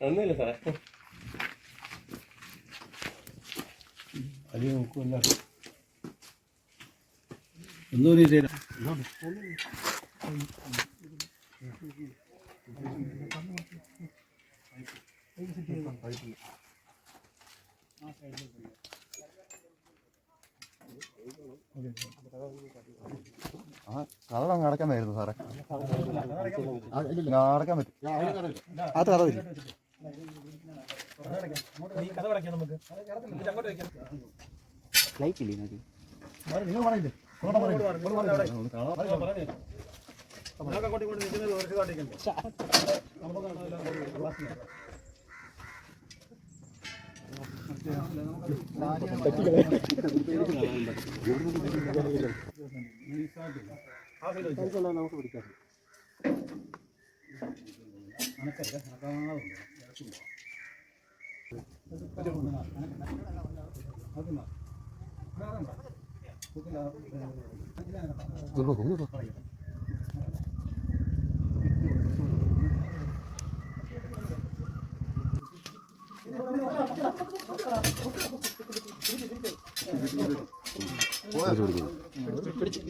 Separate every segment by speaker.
Speaker 1: ഒന്നുമില്ല സാറേ.
Speaker 2: അരി നോക്കുമല്ലോ ഒന്നും ചെയ്ത കഥ
Speaker 3: കടടം കടക്കാമായിരുന്നു സാറേ. കടക്കാൻ പറ്റും.
Speaker 2: അത് കടവില്ല
Speaker 4: ലൈറ്റില്ലേ
Speaker 2: നിങ്ങൾ പറയില്ലേ അങ്ങോട്ട് ഇങ്ങോട്ട് നിൽക്കുന്നത്
Speaker 4: നമുക്ക് പിടിക്കാം
Speaker 2: അണക്കല്ല അണക്കാതെ ഇറക്കി പോകാം പിടിച്ചു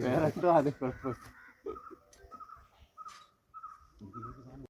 Speaker 1: വേറെ എന്തോ അത് കുഴപ്പമില്ല